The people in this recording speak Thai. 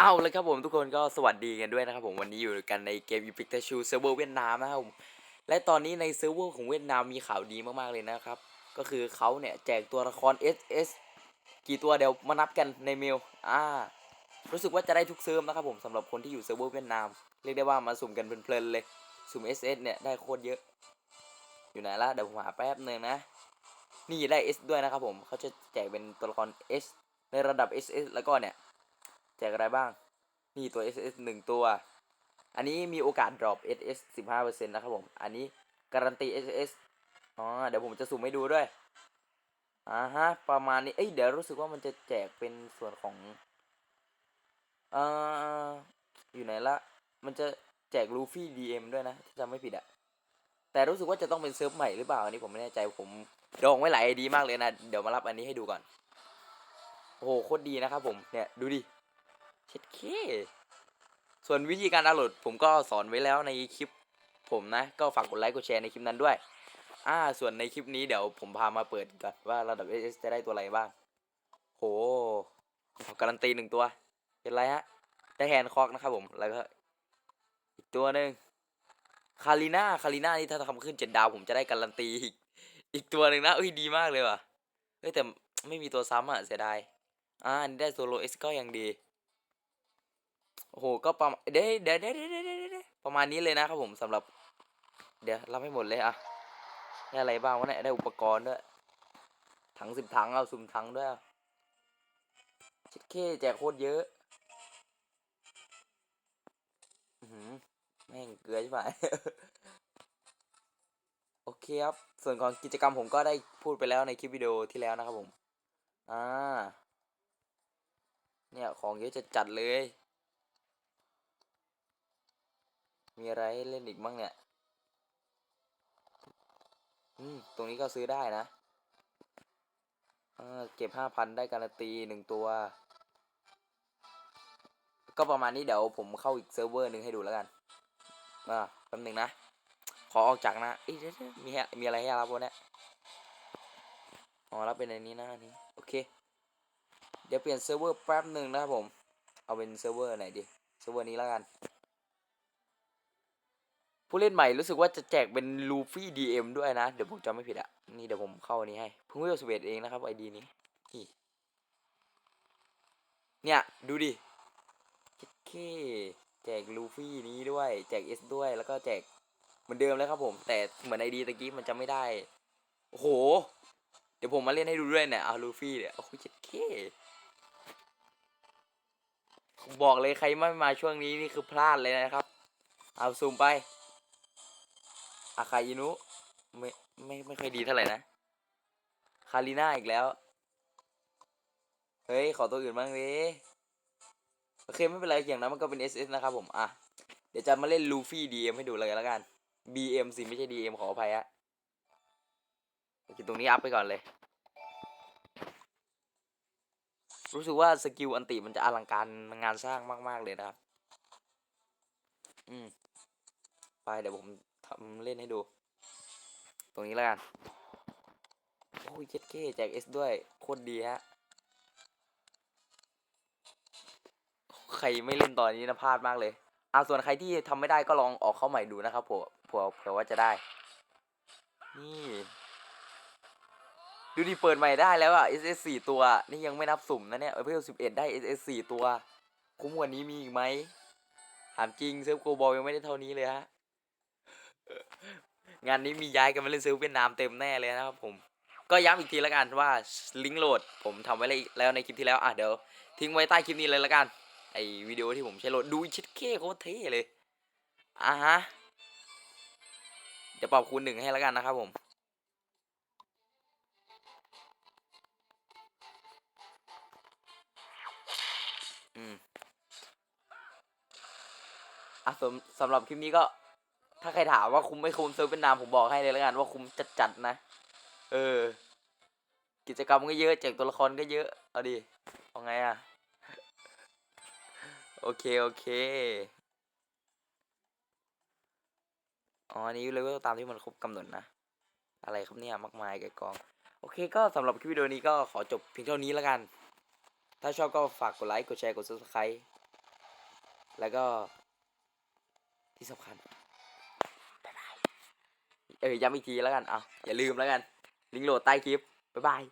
เอาเลยครับผมทุกคนก็สวัสดีกันด้วยนะครับผมวันนี้อยู่กันในเกม e p i c t a s h u เซิร์ฟเวอร์เวียดนามนะครับผมและตอนนี้ในเซิร์ฟเวอร์ของเวียดนามมีข่าวดีมากๆเลยนะครับ ก็คือเขาเนี่ยแจกตัวละคร SS กี่ตัวเดี๋ยวมานับกันในเมลอ่ารู้สึกว่าจะได้ทุกเซิร์ฟนะครับผมสำหรับคนที่อยู่เซิร์ฟเวอร์เวียดนามเรียกได้ว่ามาสุ่มกันเพลินๆเลยสุ่ม SS เนี่ยได้โคตรเยอะ อยู่ไหนละเดี๋ยวผมหาแป๊บหนึ่งนะ นี่ได้ S ด้วยนะครับผมเขาจะแจกเป็นตัวละคร S ในระดับ SS แล้วก็เนี่ย แจกอะไรบ้าง นี่ตัว SS หนึ่งตัว อันนี้มีโอกาส drop SS สิบห้าเปอร์เซ็นต์นะครับผม อันนี้การันตี SS อ๋อ เดี๋ยวผมจะสุ่มให้ดูด้วย อ่าฮะ ประมาณนี้ เอ้ย เดี๋ยวรู้สึกว่ามันจะแจกเป็นส่วนของ เอ่อ อยู่ไหนละ มันจะแจกลูฟี่ DM ด้วยนะ ถ้าจำไม่ผิดอะแต่รู้สึกว่าจะต้องเป็นเซิร์ฟใหม่หรือเปล่า อันนี้ผมไม่แน่ใจ ผมดองไว้หลายไอดีมากเลยนะ เดี๋ยวมารับอันนี้ให้ดูก่อน โอ้โห โคตรดีนะครับผม เนี่ย ดูดิ ดเคส่วนวิธีการดาวน์โหลดผมก็สอนไว้แล้วในคลิปผมนะ ก็ฝากกดไลค์กดแชร์ในคลิปนั้นด้วย อ่า ส่วนในคลิปนี้เดี๋ยวผมพามาเปิดก่อนว่าระดับ SS จะได้ตัวอะไรบ้าง โหการันตีหนึ่งตัว เป็นไรฮะ ได้แฮนด์คอกนะครับผม แล้วก็อีกตัวหนึ่งคาริน่าคาริน่านี่ถ้าทำขึ้นเจ็ดดาวผมจะได้การันตีอีกอีกตัวหนึ่งนะเอ้ยดีมากเลยว่ะเฮ้ยแต่ไม่มีตัวซ้ำอะเสียดายอ่าอันนี้ได้โซโลเอสก็ยังดี โอ้โหก็ประมาณเดี๋ยวเดี๋ยวเดี๋ยวเดี๋ยวเดี๋ยวเดี๋ยวเดี๋ยวประมาณนี้เลยนะครับผมสำหรับ เดี๋ยวรับให้หมดเลยอะได้อะไรบ้างวะเนี่ยได้อุปกรณ์ด้วยถังสิบถังเอาซุ่มถังด้วยชิดเคแจกโคตรเยอะอืแม่งเกลือใช่ไหมโอเคครับ ส่วนของกิจกรรมผมก็ได้พูดไปแล้วในคลิปวิดีโอที่แล้วนะครับผม อ่า เนี่ย ของเยอะจะจัดเลย มีอะไรให้เล่นอีกบ้างเนี่ย อืม ตรงนี้ก็ซื้อได้นะเก็บห้าพันได้การันตีหนึ่งตัว ก็ประมาณนี้เดี๋ยวผมเข้าอีกเซิร์ฟเวอร์หนึ่งให้ดูแล้วกัน อ่าแป๊บหนึงนะ ขอออกจากนะเอ้ยเดี๋ยวเดี๋ยวมีมีอะไรให้รับวะเนี่ยอ๋อรับเป็นในนี้นะอันนี้ โอเค เดี๋ยวเปลี่ยนเซิร์ฟเวอร์แป๊บหนึ่งนะครับผม เอาเป็นเซิร์ฟเวอร์ไหนดี เซิร์ฟเวอร์นี้แล้วกัน ผู้เล่นใหม่รู้สึกว่าจะแจกเป็นลูฟี่ดีเอ็มด้วยนะ เดี๋ยวผมจำไม่ผิดอะนี่เดี๋ยวผมเข้าอันนี้ให้เพิ่งเวลสเวตเองนะครับไอดีนี้นี่เนี่ยดูดิเคแจกลูฟี่นี้ด้วย แจกเอสด้วยแล้วก็แจกเหมือนเดิมเลยครับผม แต่เหมือนไอดีตะกี้มันจะไม่ได้ โอ้โห เดี๋ยวผมมาเล่นให้ดูด้วยเนี่ยเอาลูฟี่เนี่ยโอ้โหเจ็ดเคบอกเลยใครไม่มาช่วงนี้นี่คือพลาดเลยนะครับ เอาซูมไป อาคาอินุไม่ไม่ไม่ค่อยดีเท่าไหร่นะ คาริน่าอีกแล้ว เฮ้ย ขอตัวอื่นบ้างดิโอเค ไม่เป็นไรอย่างนั้นมันก็เป็น SS นะครับผม อะ เดี๋ยวจะมาเล่นลูฟี่ DM ให้ดูเลยแล้วกัน BM สิ ไม่ใช่ DM ขออภัยฮะโอเคตรงนี้อัพไปก่อนเลย รู้สึกว่าสกิลอันติมันจะอลังการงานสร้างมาก ๆ เลยนะครับ อืม ไปเดี๋ยวผม ทำเล่นให้ดู ตรงนี้แล้วกัน โอ้ยเจ็ดเก้แจกเอสด้วย โคตรดีฮะ ใครไม่เล่นตอนนี้นะพลาดมากเลยอ่าส่วนใครที่ทำไม่ได้ก็ลองออกเข้าใหม่ดูนะครับผื่อเผื่อเผื่อว่าจะได้ นี่ ดูดิเปิดใหม่ได้แล้วอะ SS สี่ตัว นี่ยังไม่นับสุ่มนะเนี่ยเพิ่มสิบเอ็ดได้ SS สี่ตัว คุ้มกว่านี้มีอีกไหมถามจริงเซิร์ฟโกบอลยังไม่ได้เท่านี้เลยฮะ งานนี้มีย้ายกันมาเล่นเซิร์ฟเวียดนามเต็มแน่เลยนะครับผม ก็ย้ำอีกทีล้วกันว่าลิงก์โหลด ผมทำไว้แล้วในคลิปที่แล้วอะเดี๋ยวทิ้งไว้ใต้คลิปนี้เลยล้วกัน ไอวิดีโอที่ผมใช้โหลดดูชิดเคโคตรเท่เลยอะฮะเดี๋ยวปรับคูณหนึ่งให้ล้วกันนะครับผมอืมอะสำสำหรับคลิปนี้ก็ ถ้าใครถามว่าคุ้มไม่คุ้มเซิร์ฟเวียดนามผมบอกให้เลยแล้วกันว่าคุ้มจัดๆนะ เออ กิจกรรมก็เยอะแจกตัวละครก็เยอะ เอาดิ เอาไงอะโอเค โอเค อ๋ออันนี้เลเวลตามที่มันครบกำหนดนะ อะไรครับเนี่ยมากมายแกบกอง โอเคก็สำหรับคลิปวิดีโอนี้ก็ขอจบเพียงเท่านี้แล้วกัน ถ้าชอบก็ฝากกดไลค์ กดแชร์ กด subscribe แล้วก็ที่สำคัญ เออย้ำอีกทีแล้วกันอะอย่าลืมแล้วกัน ลิงก์โหลดใต้คลิป บ๊ายบาย